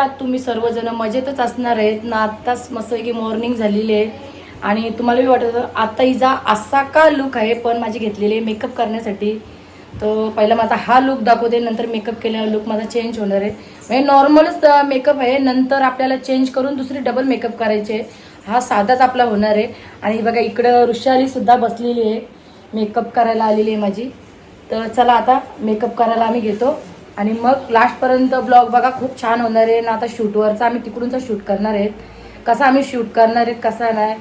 आहात तुम्ही सर्वजण मजेतच असणार आहेत. ना आत्ताच मस्त की मॉर्निंग झालेली आहे. आणि तुम्हाला वाटत होतं, आता हिचा असा का लुक आहे? पण माझी घेतलेली आहे मेकअप करण्यासाठी. तर पहिला माझा हा लुक दाखवते नंतर मेकअप केल्यावर लुक माझा चेंज होणार आहे. म्हणजे नॉर्मलच मेकअप आहे नंतर आपल्याला चेंज करून दुसरी डबल मेकअप करायचे हा साधाच आपला होणार आहे. आणि बघा इकडं ऋषालीसुद्धा बसलेली आहे. मेकअप करायला आलेली आहे माझी. तर चला आता मेकअप करायला आम्ही घेतो. आणि मग लास्टपर्यंत ब्लॉग बघा खूप छान होणार आहे. ना आता शूटवरचा आम्ही तिकडूनचा शूट करणार आहेत. कसा आम्ही शूट करणार आहेत कसा नाही.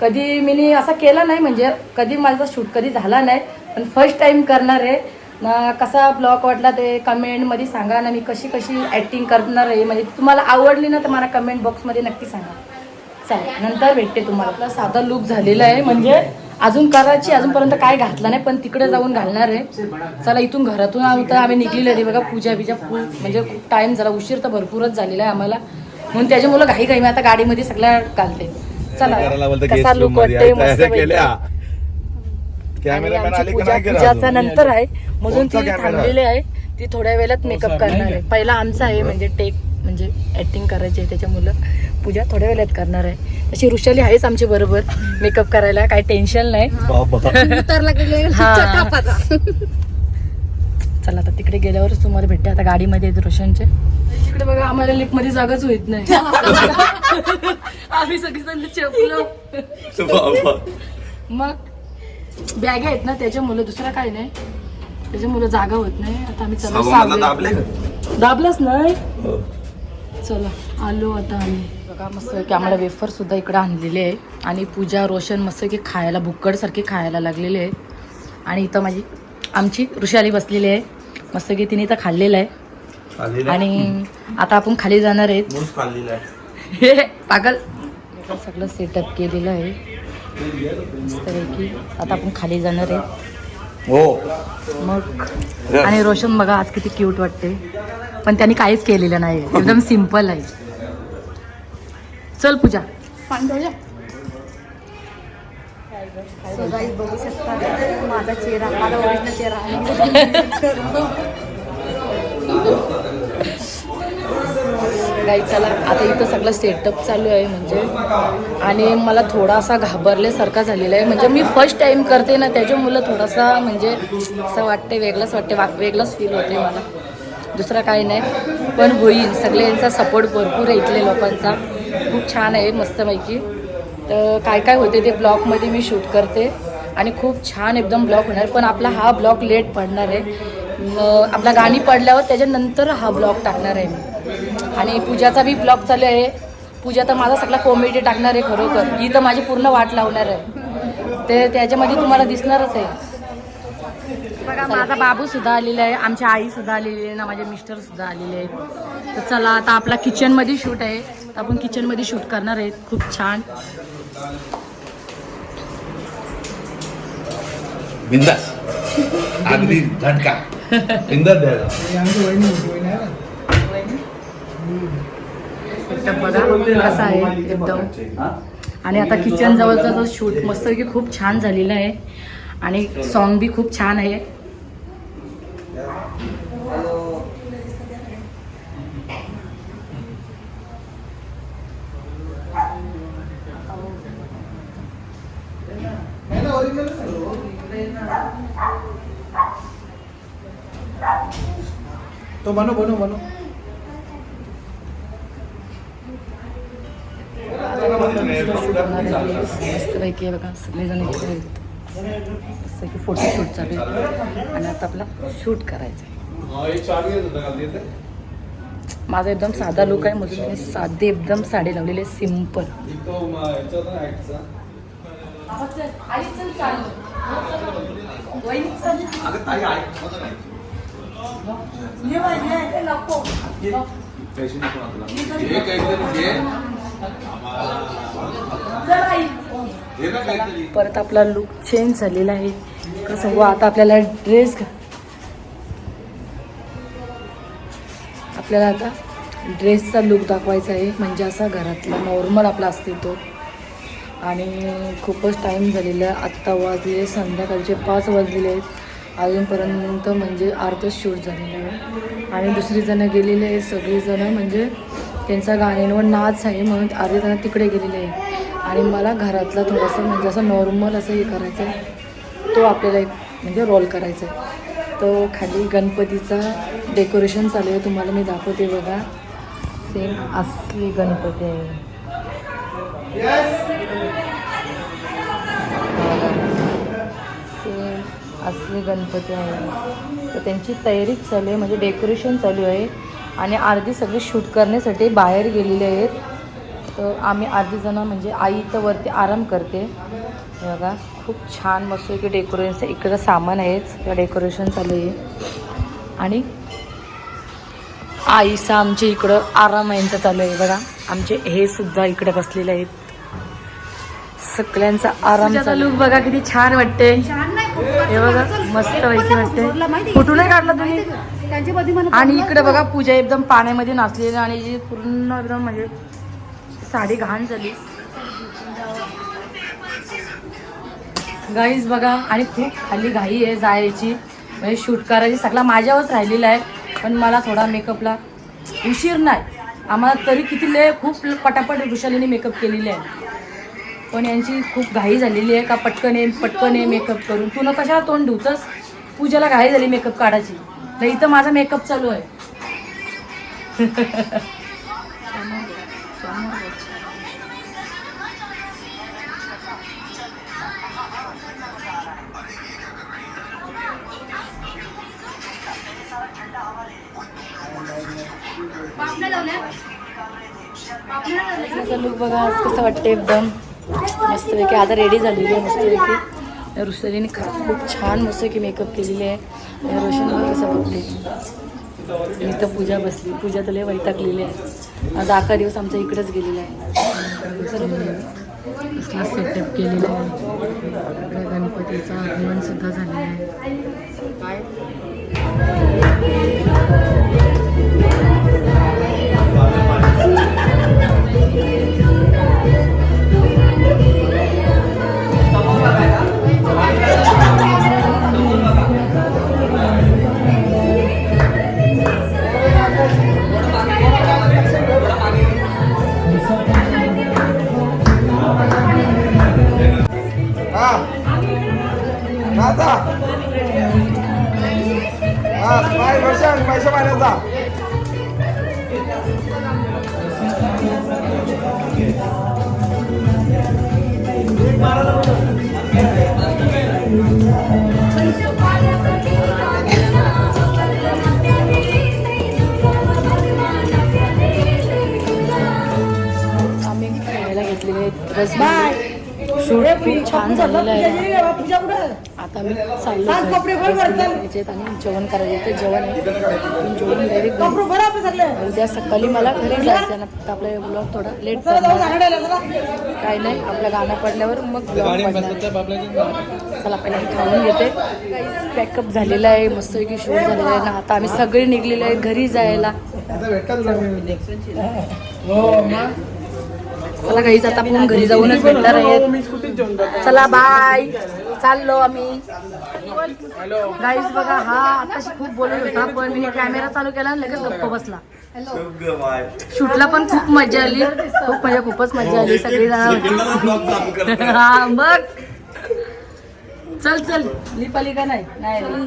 कधी मी असा केला नाही म्हणजे कधी माझा शूट कधी झाला नाही पण फर्स्ट टाईम करणार आहे. ना कसा ब्लॉग वाटला ते कमेंटमध्ये सांगा ना मी कशी कशी ॲक्टिंग करणार आहे. म्हणजे तुम्हाला आवडली ना तर मला कमेंट बॉक्समध्ये नक्की सांगा. चालेल नंतर भेटते तुम्हाला. आपला साधा लुक झालेला आहे म्हणजे अजून करायची अजूनपर्यंत काय घातलं नाही पण तिकडे जाऊन घालणार आहे. चला इथून घरातून आता आम्ही निघलेलो आहे. बघा पूजा बिजा फुल म्हणजे खूप टाइम झाला. उशीर तर भरपूरच झालेला आहे आम्हाला. म्हणून त्याच्यामुळं घाई घाई मी आता गाडीमध्ये सगळ्या घालते. चला कसा लुक का पूजा पूजाचा? नंतर आहे. म्हणून ती? थांबलेली आहे. ती थोड्या वेळात मेकअप नाही करणार आहे? पहिला आमचा आहे म्हणजे टेक म्हणजे ऍक्टिंग करायची आहे त्याच्यामुळं पूजा थोड्या वेळात करणार आहे. तशी ऋषाली आहेच आमच्या बरोबर. मेकअप करायला काही टेन्शन नाही. हा. चला आता तिकडे गेल्यावरच तुम्हाला भेटते. आता गाडीमध्ये आहेत रोशनचे. तिकडे बघा आम्हाला लिफ्टमध्ये जागाच होत नाही. आम्ही सगळेजण चपलो. बाबा. मग बॅग आहेत ना त्याच्यामुळे दुसरा काय नाही. त्याच्यामुळे जागा होत नाही. आता आम्ही चला? दाबलंच नाही. हो. चला आलो आता आम्ही. बघा मस्त की आम्हाला वेफर सुद्धा इकडे आणलेले आहे. आणि पूजा रोशन मस्त की खायला भुक्कड सारखी खायला लागलेले आहे. आणि इथं माझी आमची ऋषाली बसलेली आहे. मस्त की तिने इथं खाल्लेलं आहे? आणि आता आपण खाली जाणार आहेत. पागल. सगळं सेटअप केलेलं आहे. मस्तपैकी आता आपण खाली जाणार आहे. हो. मग आणि रोशन बघा आज किती क्यूट वाटते. पण त्यांनी काहीच केलेलं नाही एकदम सिंपल आहे. चल पूजा. बघू शकता. माझा चेहरा माझा ओरिजिनल चेहरा. आहे गाई चला आता इथं सगळं सेटअप चालू आहे म्हणजे. आणि मला थोडासा घाबरल्यासारखा झालेला आहे. म्हणजे मी फर्स्ट टाइम करते ना त्याच्यामुळं थोडासा म्हणजे असं वाटते वेगळंच वाटते वा वेगळंच फील होते मला. दुसरा काही नाही. पण होईल. सगळ्यांचा सपोर्ट भरपूर आहे इथल्या लोकांचा. खूप छान आहे मस्तपैकी. तर काय काय होते ते ब्लॉगमध्ये मी शूट करते. आणि खूप छान एकदम ब्लॉग होणार. पण आपला हा ब्लॉग लेट पडणार आहे. आपला गाणी पडल्यावर त्याच्यानंतर हा ब्लॉग टाकणार आहे मी. आणि पूजाचा बी ब्लॉग चालू आहे. पूजा तर माझा सगळा कॉमेडी टाकणार आहे खरोखर. ही तर माझी पूर्ण वाट लावणार आहे. ते त्याच्यामध्ये तुम्हाला दिसणारच आहे. बघा माझा बाबू सुद्धा आलेला आहे आमची आई सुद्धा आलेली आहे ना माझे मिस्टर सुद्धा आलेले आहेत. तर चला आता आपला किचनमध्ये शूट आहे. तर आपण किचनमध्ये शूट करणार आहेत. खूप छान. बिंदास. अगदी झटका बिंदास द्यायला. सेटअप बघा कसा आहे एकदम. आणि आता किचन जवळचा जो शूट मस्त खूप छान झालेला आहे. आणि सॉन्ग बी खूप छान आहे. तो बनो बनो बनो मस्तपैकी आहे बघा सगळेजण मस्त की फोटोशूट चालू आहे आणि आता आपला शूट करायचं आहे. माझा एकदम साधा लुक आहे म्हणून मी साधे एकदम साडी लावलेली आहे सिंपल परत आपला लुक चेंज झालेला आहे. कसं हो आता आपल्याला ड्रेस आपल्याला आता ड्रेसचा लुक दाखवायचा आहे. म्हणजे असा घरातला नॉर्मल आपला असते तो. आणि खूपच टाईम झालेला आहे. आत्ता वाजले संध्याकाळचे पाच वाजलेले आहेत. अजूनपर्यंत म्हणजे अर्धच शूट झालेलं आहे. आणि दुसरी जणं गेलेले आहे सगळीजणं म्हणजे त्यांचा गाण्यांवर नाच आहे म्हणून अर्धे जण तिकडे गेलेले आहे आणि मला घरातलं थोडंसं म्हणजे असं नॉर्मल असं हे करायचं आहे. तो आपल्याला एक म्हणजे रोल करायचा आहे. तो खाली गणपतीचा डेकोरेशन चालू आहे. तुम्हाला मी दाखवते बघा. सेम असली गणपती आहे. सेम असली गणपती आहे. तर त्यांची तयारी चालू आहे. म्हणजे डेकोरेशन चालू आहे. आणि अर्धी सगळी शूट करण्यासाठी बाहेर गेलेले आहेत. तर आम्ही अर्धी जणं म्हणजे आई तर वरती आराम करते. हे बघा खूप छान मस्त की डेकोरेशन इकडं सामान आहेच. डेकोरेशन चालू आहे. आणि आईचं आमच्या इकडं आराम यांचा चालू आहे. बघा आमचे हे सुद्धा इकडे बसलेले आहेत. सगळ्यांचा आराम चालू बघा किती छान वाटते हे बघा मस्त पैकी वाटते फोटो नाही काढला तुम्ही? आणि इकडे बघा पूजा एकदम पाण्यामध्ये नाचलेली आणि जी पूर्ण एकदम म्हणजे साडी घाण झाली. गाईज बघा आणि खूप खाली घाई आहे जायची. म्हणजे शूट करायची सगळा माझ्यावरच राहिलेला आहे. पण मला थोडा मेकअपला उशीर नाही. आम्हाला तरी किती लय खूप पटापट वृषालीने मेकअप केलेले आहे. पण यांची खूप घाई झालेली आहे का पटकन ये पटकन ये मेकअप करून. तू न कशाला तोंड धुतस? पूजाला घाई झाली मेकअप काढायची. तर इथं माझा मेकअप चालू आहे. माझा लुक बघा आज कसं वाटतं एकदम. मस्तपैकी. आता रेडी झालेली आहे मस्तपैकी. ऋषलीने खा खूप छान मस्तपैकी मेकअप केलेली आहे. आणि रोशन बघा कसं बघते. इथं पूजा बसली. पूजा तर लय वैतागलेली आहे. आज अकरा दिवस आमचा इकडेच गेलेला आहे. कसला सेटअप केलेला आहे. गणपतीचा आगमन सुद्धा झालेला आहे. माझा हा पाय वर्षांग पैसे आम्ही खायला घेतलेले रसबाई शूट खूप छान झालेलं आहे. आता मी चाललो. आणि जेवण करायचं तर जेवण आहे. जेवण डायरेक्ट उद्या सकाळी मला घरी जायचं ना. फक्त आपला ब्लॉग थोडा लेट काही नाही आपलं गाणं पडल्यावर मग ब्लॉग पडणार. चला पहिला खाऊन घेते. पॅकअप झालेला आहे. मस्तपैकी शूट झालेला आहे ना. आता आम्ही सगळे निघलेले आहे घरी जायला. चला काहीच आता आपण घरी जाऊनच भेटणार आहे चला बाय चाललो आम्ही. गाईज बघा हा आताशी खूप बोलत होता पण मी कॅमेरा चालू केला आणि लगेच गप्प बसला. शूटला पण खूप मजा आली. खूप म्हणजे खूपच मजा आली सगळी जण हा बघ. चल चल. लिपाली का नाही नाही.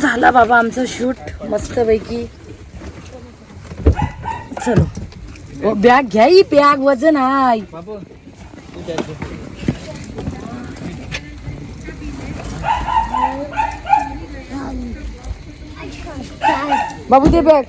झाला बाबा आमचं शूट मस्त पैकी चलो. ओ बॅग घ्या ही बॅग वजन आहे बाबू ते बॅग